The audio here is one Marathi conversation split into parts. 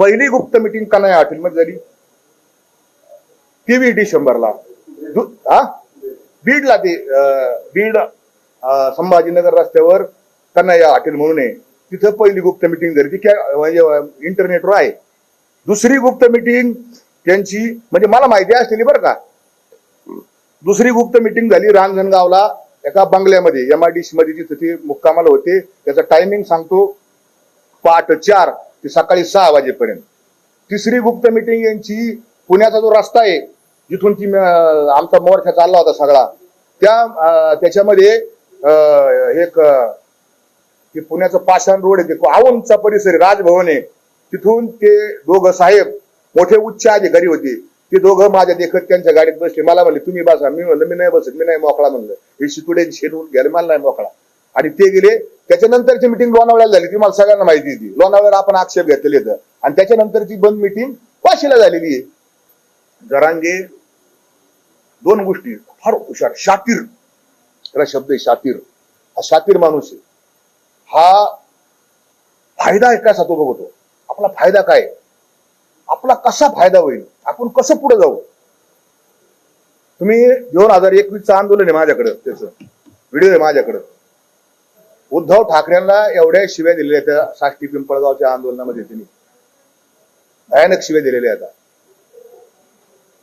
पहिली गुप्त मिटिंग कन्हैया हॉटेलमध्ये झाली? तेवीस डिसेंबरला हा? बीडला ते बीड संभाजीनगर रस्त्यावर कन्हैया हॉटेल म्हणून आहे? तिथं पहिली गुप्त मिटिंग झाली. ती म्हणजे इंटरनेटवर आहे. दुसरी गुप्त मिटिंग त्यांची म्हणजे मला माहिती असलेली बरं का. दुसरी गुप्त मिटिंग झाली रांजणगावला एका बंगल्यामध्ये एम आय डी सी मध्ये जिथे ते मुक्कामाला होते. त्याचा टायमिंग सांगतो. पाठ चार. ती सकाळी सहा वाजेपर्यंत. तिसरी गुप्त मिटिंग यांची पुण्याचा जो रस्ता आहे जिथून ती आमचा मोर्चा चालला होता सगळा त्या त्याच्यामध्ये अं, एक ते पुण्याचं पाषाण रोड आहे ते आवनचा परिसर आहे, राजभवन आहे. तिथून ते दोघं साहेब मोठे उच्च अधिकारी होते. ते दोघं माझ्या देखत त्यांच्या गाडीत बसले. मला म्हणले तुम्ही बसा. मी म्हणलं मी नाही बसत मी नाही मोकळा. म्हणलं हे शितुडे शेडून घ्यायला मला नाही मोकळा. आणि ते गेले त्याच्यानंतरची मिटिंग लोणावळ्याला झाली. ती मला सगळ्यांना माहिती होती. लोणावळ्याला आपण आक्षेप घेतलेले होतं आणि त्याच्यानंतरची बंद मिटिंग वाशीला झालेली आहे. जरांगे दोन गोष्टी. फार हुशार. शातीर त्याला शब्द आहे शातीर हा शातीर माणूस आहे. हा फायदा आहे कसा तो बघतो? आपला फायदा काय? आपला कसा फायदा होईल? आपण कसं पुढे जाऊ? तुम्ही दोन हजार एकवीसचं आंदोलन आहे माझ्याकडं त्याचं. व्हिडिओ आहे माझ्याकडं. उद्धव ठाकरेंना एवढ्या शिव्या दिलेल्या त्या साष्टी पिंपळगावच्या आंदोलनामध्ये त्यांनी. भयानक शिव्या दिलेल्या आहेत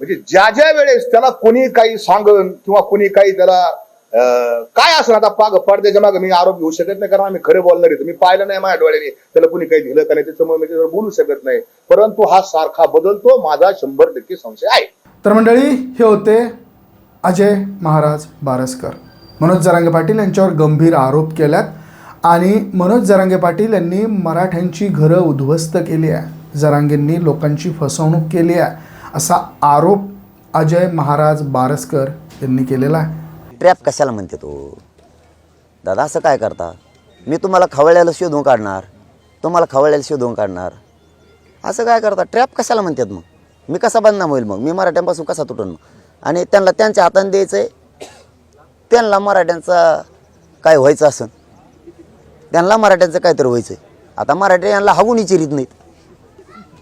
म्हणजे ज्या ज्या वेळेस त्याला कोणी काही सांगून किंवा कोणी काही त्याला काय असं आता पाग पडद्याच्या मागे मी आरोप घेऊ शकत नाही कारण आम्ही खरं बोलणार आहे. मी पाहिलं नाही माझ्या डोळ्याने त्याला कुणी काही दिलं का नाही त्याच्यामुळे मी त्याच्यावर बोलू शकत नाही. परंतु हा सारखा बदलतो माझा शंभर टक्के संशय आहे. तर मंडळी हे होते अजय महाराज बारसकर. मनोज जरांगे पाटील यांच्यावर गंभीर आरोप केल्यात. आणि मनोज जरांगे पाटील यांनी मराठ्यांची घरं उद्ध्वस्त केली आहे. जरांगेंनी लोकांची फसवणूक केली आहे. असा आरोप अजय महाराज बारसकर यांनी केलेला आहे. ट्रॅप कशाला म्हणते तो? दादा असं काय करता? मी तुम्हाला खवळ्याला शोधून काढणार. तुम्हाला खवळ्याला शोधून काढणार. असं काय करता? ट्रॅप कशाला म्हणतात मग? मी कसा बदनाम होईल मग? मी मराठ्यांपासून कसा तुटून मग? आणि त्यांना त्यांच्या हाताने द्यायचं आहे त्यांना मराठ्यांचा काय व्हायचं असं त्यांना मराठ्यांचं काहीतरी व्हायचं आहे आता मराठी यांना हवून चिरीत नाहीत.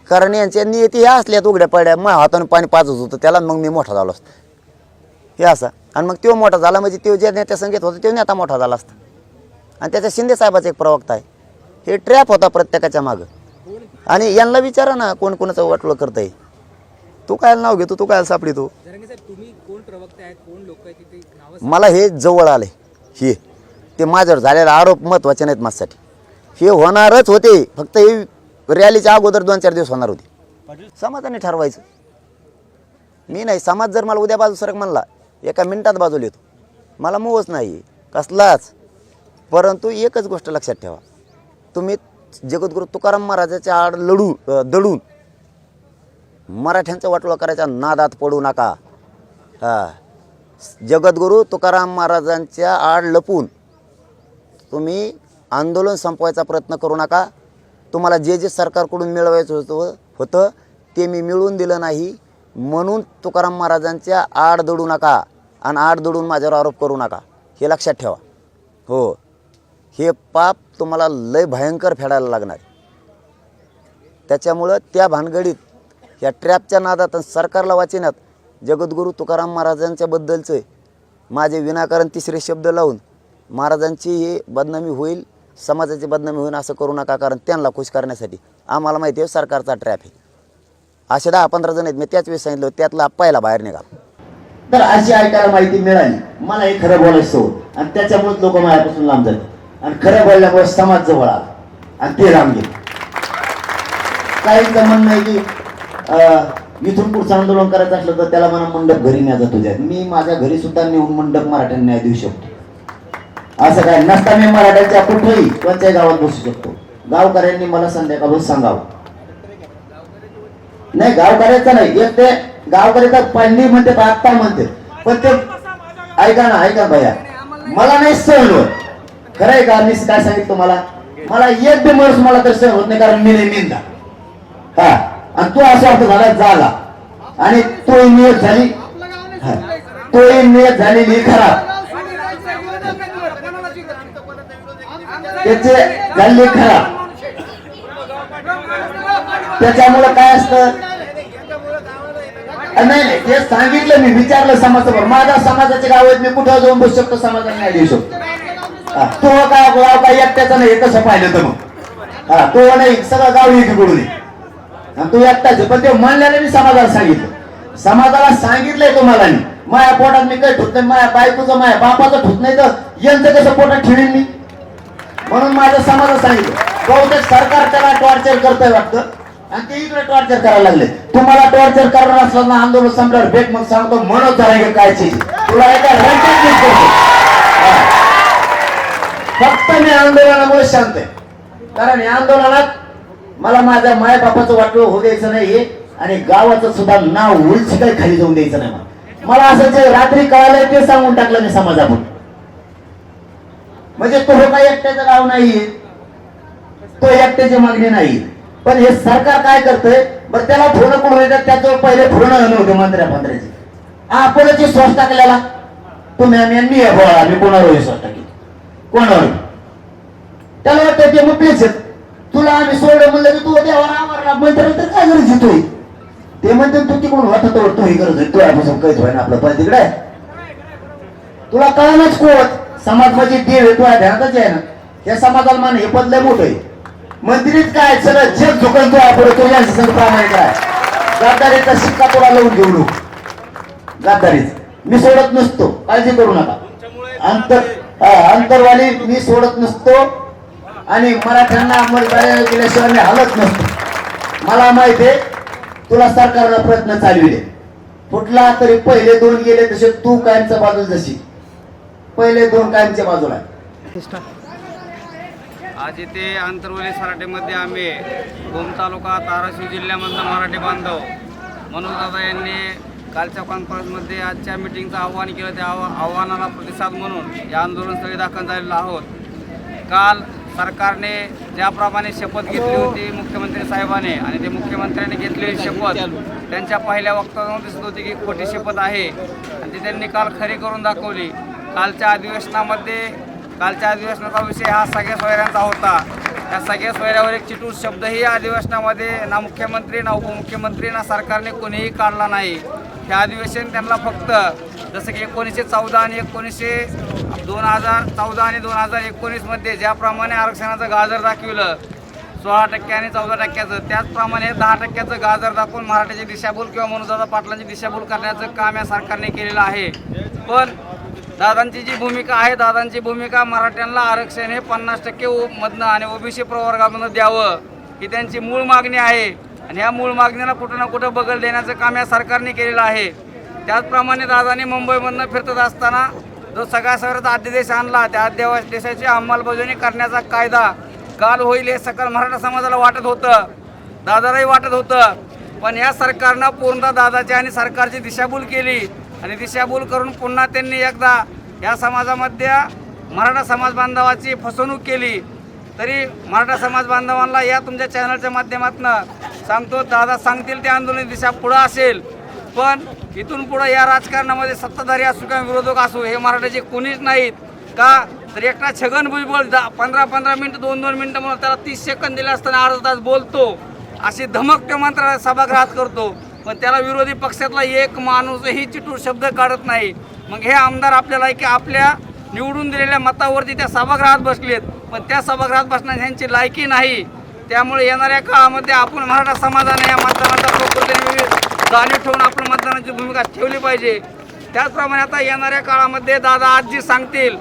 कारण यांच्या नियती ह्या असल्यात उघड्या पाड्या मग हाताने पाणी पाजत होतं. त्याला मग मी मोठा झालो असतो. हे असं. आणि मग तो मोठा झाला म्हणजे तो ज्या नेत्या संगीत होता तो नेता मोठा झाला असता. आणि त्याच्या शिंदे साहेबाचा एक प्रवक्ता आहे. हे ट्रॅप होता प्रत्येकाच्या मागं. आणि यांना विचारा ना कोण कोणाचं वाटलं करतं आहे तू काय नाव घेतो तू काय सापडी तू जरांगे साहेब तुम्ही कोण प्रवक्ते आहेत कोण लोक आहेत तिथे? नावं मला हे जवळ आले हे. ते माझ्यावर झालेला आरोप महत्त्वाचे नाहीत माझ्यासाठी. हे होणारच होते फक्त हे रॅलीच्या अगोदर दोन चार दिवस होणार होते. समाजाने ठरवायचं. मी नाही समाज जर मला उद्या बाजू सरक म्हणला एका मिनिटात बाजूला येतो. मला मोहच नाही कसलाच. परंतु एकच गोष्ट लक्षात ठेवा. तुम्ही जगद्गुरू तुकाराम महाराजाच्या आड लढू दडून मराठ्यांचं वाटोळं करायच्या नादात पडू नका. हां. जगद्गुरू तुकाराम महाराजांच्या आड लपून तुम्ही आंदोलन संपवायचा प्रयत्न करू नका. तुम्हाला जे जे सरकारकडून मिळवायचं होतं होतं ते मी मिळवून दिलं नाही. म्हणून तुकाराम महाराजांच्या आड दडू नका आणि आड दडून माझ्यावर आरोप करू नका. हे लक्षात ठेवा. हो. हे पाप तुम्हाला लय भयंकर फेडायला लागणार. त्याच्यामुळं त्या भानगडीत या ट्रॅपच्या नादात आणि सरकारला वाचण्यात जगद्गुरू तुकाराम महाराजांच्याबद्दलचे माझे विनाकारण तिसरे शब्द लावून महाराजांची हे बदनामी होईल समाजाची बदनामी होईल असं करू नका कारण त्यांना खुश करण्यासाठी आम्हाला माहिती आहे सरकारचा ट्रॅप आहे. असे दहा पंधरा जण आहेत मी त्याच वेळेस सांगितलं त्यातला पहिला बाहेर निघा तर अशी ऐकायला माहिती मिळाली. मला हे खरं बोलायचं आणि त्याच्यामुळेच लोक माझ्यापासून लांब जातात आणि खरं बोलल्यामुळे समाज जवळ आला. आणि ते लांब गेले. काहींचं म्हणणं आहे की इथून पुढचं आंदोलन करायचं असलं तर त्याला मला मंडप घरी न्यायचा तुझ्या मी माझ्या घरी सुद्धा नेऊन मंडप मराठ्यांना न्याय देऊ शकतो. असं काय? नसता मी मराठ्यांच्या कुठेही कोणत्याही गावात बसू शकतो. गावकऱ्यांनी मला संध्याकाळून सांगावं. नाही गावकऱ्याचं नाही. एक ते गावकऱ्याचा पहिली म्हणते आत्ता म्हणते. पण ते ऐका ना ऐका भैया. मला नाही सहन होत. खरं आहे का? मी काय सांगितलं तुम्हाला? मला एक बी माणूस मला तर सहन होत नाही कारण मी नाही मिंदा हा. आणि तो असा अर्थ झाला जागा. आणि तो नियत झाली. तो नियत झालेली खराब त्याचे झाले खराब त्याच्यामुळं काय असतं? नाही नाही ते सांगितलं मी विचारलं समाजावर. माझ्या समाजाचे गाव आहेत मी कुठं जाऊन बसू शकतो समाजाला नाही देऊ शकतो. तो काय गाव काय एकट्याचा नाही कसं पाहिलं तर मग? हा तो नाही सगळं गाव एकीकडून आहे. आणि तू एकटाच पण ते म्हणल्याने मी समाजाला सांगितलं. समाजाला सांगितलंय तुम्हाला मी. माया पोटात मी काही ठुत नाही माया बायकोचं माया बापाचं ठुत नाही तर यांचं कसं पोटात ठेवीन मी? म्हणून माझ्या समाजाला सांगितलं. बहुतेक सरकार त्याला टॉर्चर करतंय वाटतं. आणि ते इकडे टॉर्चर करायला लागले. तुम्हाला टॉर्चर करणार असलं ना आंदोलन संपल्यावर भेट मग सांगतो म्हणत जरा काय चीज तुला एका फक्त मी आंदोलनामुळे शांत आहे. कारण या आंदोलनात मला माझ्या माय बापाचं वाटलं होऊ द्यायचं नाहीये आणि गावाचं सुद्धा नाव उलची काही खाली जाऊन द्यायचं नाही मला. असं जे रात्री कळालंय ते सांगून टाकलं मी समाजापुढे. म्हणजे तो हो काही एकट्याचं गाव नाहीये तो एकट्याची मागणी नाही. पण हे सरकार काय करतंय? बरं त्याला फोन कोण येतात? त्याच्यावर पहिले फोन नव्हते मंत्र्या मंत्र्याचे आपणच श्वास टाकलेला. तुम्ही आम्ही यांनी मी बोला आम्ही कोणावर श्वास टाकेल कोणावर? त्याला वाटतं ते मग तुला आम्ही सोडलं म्हणलं की तू देवाला आवरला तर काय गरज येतोय ते म्हणते तू तिकडून होता तर तू हे गरज आहे. तुझ्यापासून काहीच होय आपलं पण तिकडे. तुला कळणच कोण? समाज म्हणजे देव आहे तुला ध्यानातच आहे ना. या समाजाला मान हे पद लय मोठं आहे. मंदिरीत काय सगळं जग झुकल तू आपण तो यांचं संग प्रामाणिक आहे. गाद्दारीचा शिक्का तुला लावून घेऊ नको. गद्दारीच मी सोडत नसतो. काळजी करू नका. अंतर अंतरवाली मी सोडत नसतो. आणि मराठ्यांना अंमलबजावणी केल्याशिवाय मी हलत नसतो. मला माहीत आहे तुला सरकारला प्रयत्न चालविले. फुटला तरी पहिले दोन गेले तसे तू कायमच्या बाजू जशी. पहिले दोन कायमच्या बाजूला. आज इथे आंतरवली सराटेमध्ये आम्ही भूम तालुका धाराशिव जिल्ह्यामधला मराठी बांधव मनोज दादा यांनी कालच्या कॉन्फरन्समध्ये आजच्या मिटिंगचं आव्हान केलं. त्या आव्हानाला प्रतिसाद म्हणून या आंदोलनस्थळी दाखल झालेलो आहोत. काल सरकारने ज्याप्रमाणे शपथ घेतली होती मुख्यमंत्री साहेबाने आणि ते मुख्यमंत्र्यांनी घेतलेली शपथ त्यांच्या पहिल्या वक्तव्यावर दिसत होती की खोटी शपथ आहे. आणि ती त्यांनी काल खरी करून दाखवली. कालच्या अधिवेशनामध्ये कालच्या अधिवेशनाचा विषय हा सगळ्या सोयऱ्यांचा होता. त्या सगळ्या सोयऱ्यावर एक चिटू शब्दही या अधिवेशनामध्ये ना मुख्यमंत्री ना उपमुख्यमंत्री ना सरकारने कोणीही काढला नाही. हे अधिवेशन त्यांना फक्त जसं की एकोणीसशे चौदा आणि एकोणीसशे दोन हजार चौदा आणि दोन हजार एकोणीसमध्ये ज्याप्रमाणे आरक्षणाचं गाजर दाखविलं सोळा टक्के आणि चौदा टक्क्याचं त्याचप्रमाणे दहा टक्क्याचं गाजर दाखवून मराठीची दिशाभूल किंवा मनोजदादा पाटलांची दिशाभूल करण्याचं काम या सरकारने केलेलं आहे. पण दादांची जी भूमिका आहे दादांची भूमिका मराठ्यांना आरक्षण हे पन्नास टक्के ओ- मधनं आणि ओबीसी प्रवर्गामधनं द्यावं ही त्यांची मूळ मागणी आहे. आणि ह्या मूळ मागणीला कुठं ना कुठं बगल देण्याचं काम या सरकारने केलेलं आहे. त्याचप्रमाणे दादांनी मुंबईमधनं फिरतत असताना जो सगळ्या सगळ्याचा अध्यादेश आणला त्या अध्यादेशाची अंमलबजावणी करण्याचा कायदा काल होईल हे सकल मराठा समाजाला वाटत होतं. दादालाही वाटत होतं. पण या सरकारनं पूर्णतः दादाची आणि सरकारची दिशाभूल केली आणि दिशाभूल करून पुन्हा त्यांनी एकदा या समाजामध्ये मराठा समाज बांधवाची फसवणूक केली. तरी मराठा समाज बांधवांना या तुमच्या चॅनलच्या माध्यमातून सांगतो दादा सांगतील ते आंदोलन दिशा पुढं असेल. पण इथून पुढं या राजकारणामध्ये सत्ताधारी असू किंवा विरोधक असू हे मराठ्याचे कोणीच नाहीत. का? तर एकटा छगन भुजबळ दा पंधरा पंधरा मिनिटं दोन दोन मिनिटं म्हणून त्याला तीस सेकंद दिले असताना अर्धा तास बोलतो. अशी धमक त्या मंत्र्याला सभागृहात करतो. पण त्याला विरोधी पक्षातला एक माणूसही चिटूर शब्द काढत नाही. मग हे आमदार आपल्याला की आपल्या निवडून दिलेल्या मतावरती त्या सभागृहात बसलेत. पण त्या सभागृहात बसण्याची ह्यांची लायकी नाही. त्यामुळे येणाऱ्या काळामध्ये आपण मराठा समाजाने या मतदानाचा जाणीव ठेवून आपण मतदानाची भूमिका ठेवली पाहिजे. त्याचप्रमाणे आता येणाऱ्या काळामध्ये दादा आजी सांगतील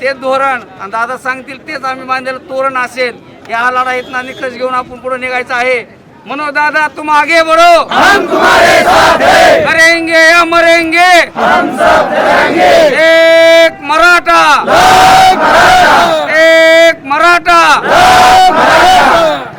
ते धोरण आणि दादा सांगतील तेच आम्ही बांधलेलं तोरण असेल. या लढाईतनं निकष घेऊन आपण पुढे निघायचं आहे. म्हणून दादा तुम आगे बढो हम तुम्हारे साथ करेंगे या मरेंगे. हम मराठा. एक मराठा. एक मराठा.